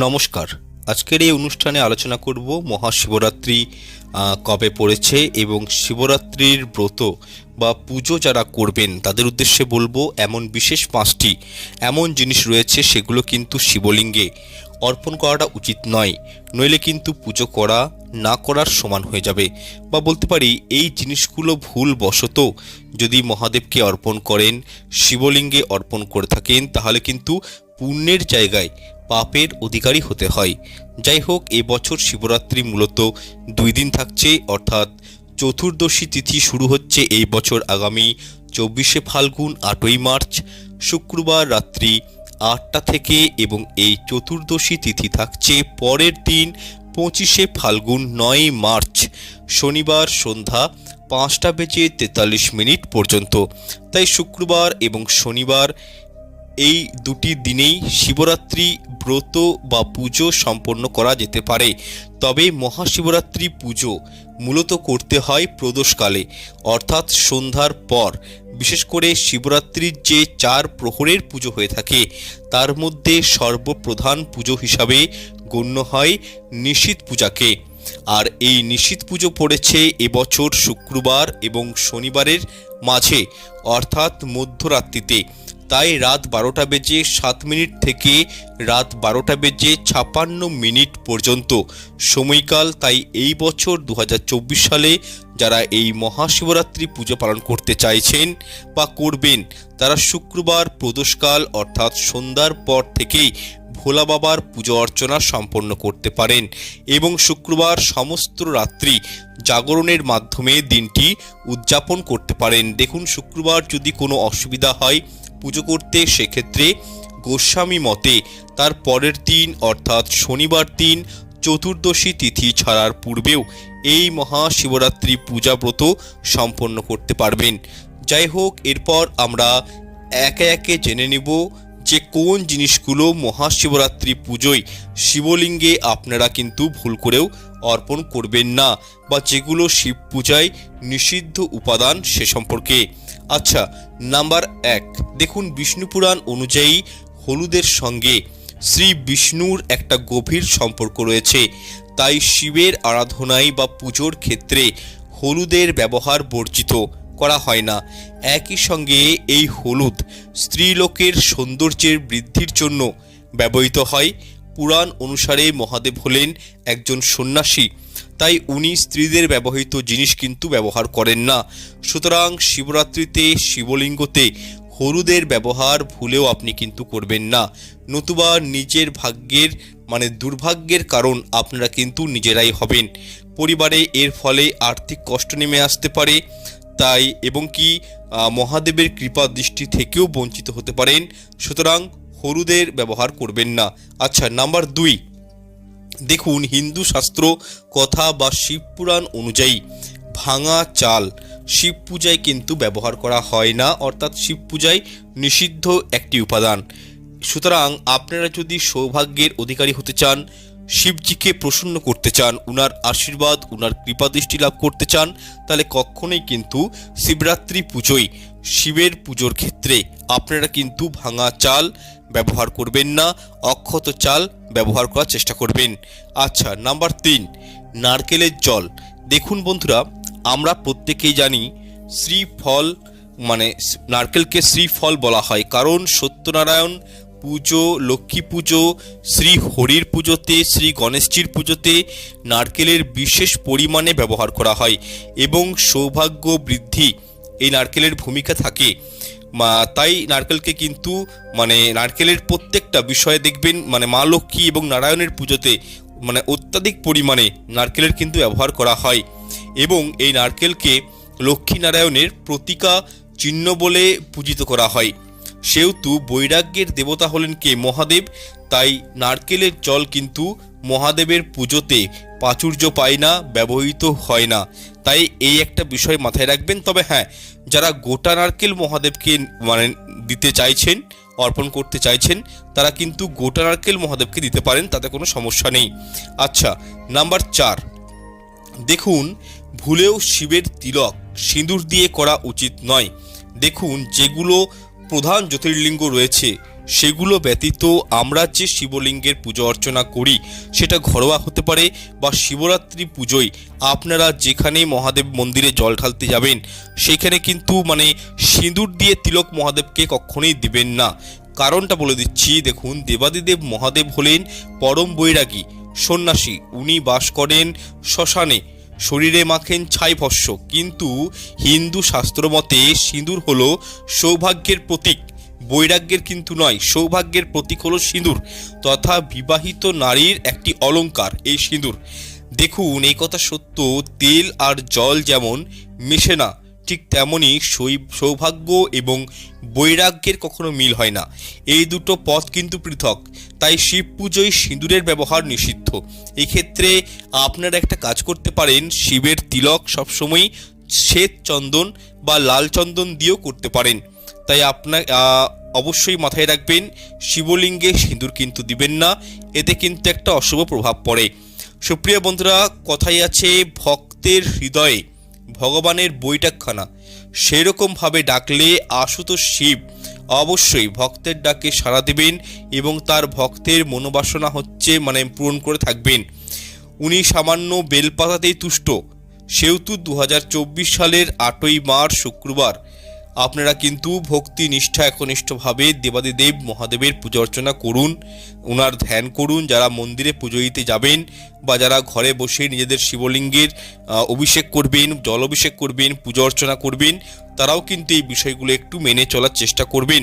নমস্কার। আজকের এই অনুষ্ঠানে আলোচনা করব মহাশিবরাত্রি কবে পড়েছে এবং শিবরাত্রির ব্রত বা পুজো যারা করবেন তাদের উদ্দেশ্যে বলব এমন বিশেষ পাঁচটি, এমন জিনিস রয়েছে সেগুলো কিন্তু শিবলিঙ্গে অর্পণ করাটা উচিত নয়। নইলে কিন্তু পুজো করা, না করার সমান হয়ে যাবে। বা বলতে পারি এই জিনিসগুলো ভুল বশত যদি মহাদেবকে অর্পণ করেন, শিবলিঙ্গে অর্পণ করে থাকেন, তাহলে কিন্তু পুণ্যের জায়গায় পাপের অধিকারী হতে হয়। যাই হোক এবছর শিবরাত্রি মূলত দুই দিন থাকছে, অর্থাৎ চতুর্দশী তিথি শুরু হচ্ছে এই বছর আগামী চব্বিশে ফাল্গুন, আটই মার্চ। শুক্রবার রাত্রি আটটা থেকে এবং এই চতুর্দশী তিথি থাকছে পরের দিন পঁচিশে ফাল্গুন, নয় মার্চ। শনিবার সন্ধ্যা পাঁচটা বেজে তেতাল্লিশ মিনিট পর্যন্ত। তাই শুক্রবার এবং শনিবার এই দুটি দিনেই শিবরাত্রি ব্রত বা পুজো সম্পন্ন করা যেতে পারে। তবে মহাশিবরাত্রি পুজো মূলত করতে হয় প্রদোষকালে, অর্থাৎ সন্ধ্যার পর। বিশেষ করে শিবরাত্রির যে চার প্রহরের পুজো হয়ে থাকে, তার মধ্যে সর্বপ্রধান পুজো হিসাবে গণ্য হয় নিশীত পূজাকে। আর এই নিশীত পুজো পড়েছে এবছর শুক্রবার এবং শনিবারের মাঝে, অর্থাৎ মধ্যরাত্রিতে। তাই রাত বারোটা বেজে সাত মিনিট থেকে রাত বারোটা বেজে ছাপান্ন মিনিট পর্যন্ত। সময়কাল তাই এই বছর দু হাজার চব্বিশ সালে যারা এই মহাশিবরাত্রি পুজো পালন করতে চাইছেন বা করবেন, তারা শুক্রবার প্রদোষকাল অর্থাৎ সন্ধ্যার পর থেকেই ভোলা বাবার পুজো অর্চনা সম্পন্ন করতে পারেন এবং শুক্রবার সমস্ত রাত্রি জাগরণের মাধ্যমে দিনটি উদযাপন করতে পারেন। দেখুন, শুক্রবার যদি কোনো অসুবিধা হয় পুজো করতে, সেক্ষেত্রে গোস্বামী মতে তার পরের দিন অর্থাৎ শনিবার দিন চতুর্দশী তিথি ছাড়ার পূর্বেও এই মহাশিবরাত্রি পূজাব্রত সম্পন্ন করতে পারবেন। যাই হোক, এরপর আমরা একে একে জেনে নেব যে কোন জিনিসগুলো মহাশিবরাত্রি পুজোয় শিবলিঙ্গে আপনারা কিন্তু ভুল করেও অর্পণ করবেন না বা যেগুলো শিব পূজায় নিষিদ্ধ উপাদান সে সম্পর্কে। আচ্ছা নাম্বার এক, দেখুন বিষ্ণু পুরাণ অনুযায়ী হলুদের সঙ্গে শ্রী বিষ্ণুর একটা গভীর সম্পর্ক রয়েছে। তাই শিবের আরাধনায় বা পুজোর ক্ষেত্রে হলুদের ব্যবহার বর্জিত। করা হয় না। একই সঙ্গে এই হলুদ স্ত্রীলোকের সৌন্দর্যের বৃদ্ধির জন্য ব্যবহৃত হয়। পুরাণ অনুসারে মহাদেব হলেন একজন সন্ন্যাসী, তাই উনি স্ত্রীদের ব্যবহৃত জিনিস কিন্তু ব্যবহার করেন না। সুতরাং শিবরাত্রিতে শিবলিঙ্গতে হলুদের ব্যবহার ভুলেও আপনি কিন্তু করবেন না। নতুবা নিজের ভাগ্যের মানে দুর্ভাগ্যের কারণ আপনারা কিন্তু নিজেরাই হবেন। পরিবারে এর ফলে আর্থিক কষ্ট নেমে আসতে পারে তাই এবং কি মহাদেবের কৃপা দৃষ্টি থেকেও বঞ্চিত হতে পারেন, সুতরাং হরুদের ব্যবহার করবেন না। আচ্ছা নাম্বার দুই। দেখুন, হিন্দু শাস্ত্র কথা বা শিবপুরাণ অনুযায়ী ভাঙা চাল শিব পূজায় কিন্তু ব্যবহার করা হয় না, অর্থাৎ শিব পূজায় নিষিদ্ধ একটি উপাদান। সুতরাং আপনারা যদি সৌভাগ্যের অধিকারী হতে চান শিবজিকে প্রসন্ন করতে চান, উনার আশীর্বাদ, উনার কৃপাদৃষ্টি লাভ করতে চান, তাহলে কখনোই কিন্তু শিবরাত্রি পুজোয় শিবের পুজোর ক্ষেত্রে আপনারা কিন্তু ভাঙা চাল ব্যবহার করবেন না, অক্ষত চাল ব্যবহার করার চেষ্টা করবেন। আচ্ছা নাম্বার তিন, নারকেলের জল। দেখুন বন্ধুরা, আমরা প্রত্যেকেই জানি শ্রীফল মানে নারকেলকে শ্রীফল বলা হয়, কারণ সত্যনারায়ণ পুজো, লক্ষ্মী পুজো, শ্রী হরির পুজোতে, শ্রী গণেশজির পুজোতে নারকেলের বিশেষ পরিমাণে ব্যবহার করা হয় এবং সৌভাগ্য বৃদ্ধি এই নারকেলের ভূমিকা থাকে। তাই নারকেলকে কিন্তু মানে নারকেলের প্রত্যেকটা বিষয়ে দেখবেন মানে মা লক্ষ্মী এবং নারায়ণের পুজোতে মানে অত্যাধিক পরিমাণে নারকেলের কিন্তু ব্যবহার করা হয় এবং এই নারকেলকে লক্ষ্মী নারায়ণের প্রতীকা চিহ্ন বলে পূজিত করা হয়। সেহেতু বৈরাগ্যের দেবতা হলেন কে? মহাদেব। তাই নারকেলের জল কিন্তু মহাদেবের পুজোতে প্রাচুর্য পায় না, ব্যবহৃত হয় না। তাই এই একটা বিষয় মাথায় রাখবেন। তবে হ্যাঁ যারা গোটা নারকেল মহাদেবকে মানে দিতে চাইছেন, অর্পণ করতে চাইছেন, তারা কিন্তু গোটা নারকেল মহাদেবকে দিতে পারেন, তাতে কোনো সমস্যা নেই। আচ্ছা নাম্বার চার। দেখুন, ভুলেও শিবের তিলক সিঁদুর দিয়ে করা উচিত নয়। দেখুন, যেগুলো প্রধান জ্যোতির্লিঙ্গ রয়েছে, সেগুলো ব্যতীত আমরা যে শিবলিঙ্গের পুজো অর্চনা করি, সেটা ঘরোয়া হতে পারে বা শিবরাত্রি পুজোয় আপনারা যেখানে মহাদেব মন্দিরে জল ঢালতে যাবেন, সেখানে কিন্তু মানে সিঁদুর দিয়ে তিলক মহাদেবকে কখনোই দিবেন না। কারণটা বলে দিচ্ছি, দেখুন, দেবাদিদেব মহাদেব হলেন পরম বৈরাগী। সন্ন্যাসী, উনি বাস করেন শ্মশানে। শরীরে মাখেন ছাই ভস্য। কিন্তু হিন্দু শাস্ত্র মতে সিঁদুর হল সৌভাগ্যের প্রতীক। বৈরাগ্যের কিন্তু নয়, সৌভাগ্যের প্রতীক হল সিঁদুর। তথা বিবাহিত নারীর একটি অলঙ্কার এই সিঁদুর। দেখুন, এই কথা সত্য, তেল আর জল যেমন, মেশে না। ঠিক তেমনই সৌভাগ্য এবং বৈরাগ্যের কখনো মিল হয় না। এই দুটো পথ কিন্তু পৃথক, তাই শিব পুজোয় সিঁদুরের ব্যবহার নিষিদ্ধ। এক্ষেত্রে আপনারা একটা কাজ করতে পারেন, শিবের তিলক সবসময় শ্বেত চন্দন বা লাল চন্দন দিয়েও করতে পারেন। তাই আপনার অবশ্যই মাথায় রাখবেন, শিবলিঙ্গে সিঁদুর কিন্তু দিবেন না, এতে কিন্তু একটা অশুভ প্রভাব পড়ে। সুপ্রিয় বন্ধুরা কথাই আছে, ভক্তের হৃদয়ে ভগবানের বৈঠকখানা। সেরকমভাবে ডাকলে আশুতোষ শিব অবশ্যই ভক্তের ডাকে সাড়া দেবেন এবং তার ভক্তের মনোবাসনা হচ্ছে মানে পূরণ করে থাকবেন। উনি সামান্য বেলপাতাতেই তুষ্ট। সেহেতু দু হাজার চব্বিশ সালের আটই মার্চ শুক্রবার আপনারা কিন্তু ভক্তি, নিষ্ঠা, একনিষ্ঠভাবে দেবাদিদেব মহাদেবের পুজো অর্চনা করুন ওনার ধ্যান করুন, যারা মন্দিরে পুজো দিতে যাবেন বা যারা ঘরে বসে নিজেদের শিবলিঙ্গের অভিষেক করবেন, জল অভিষেক করবেন, পুজো অর্চনা করবেন, তারাও কিন্তু এই বিষয়গুলো একটু মেনে চলার চেষ্টা করবেন।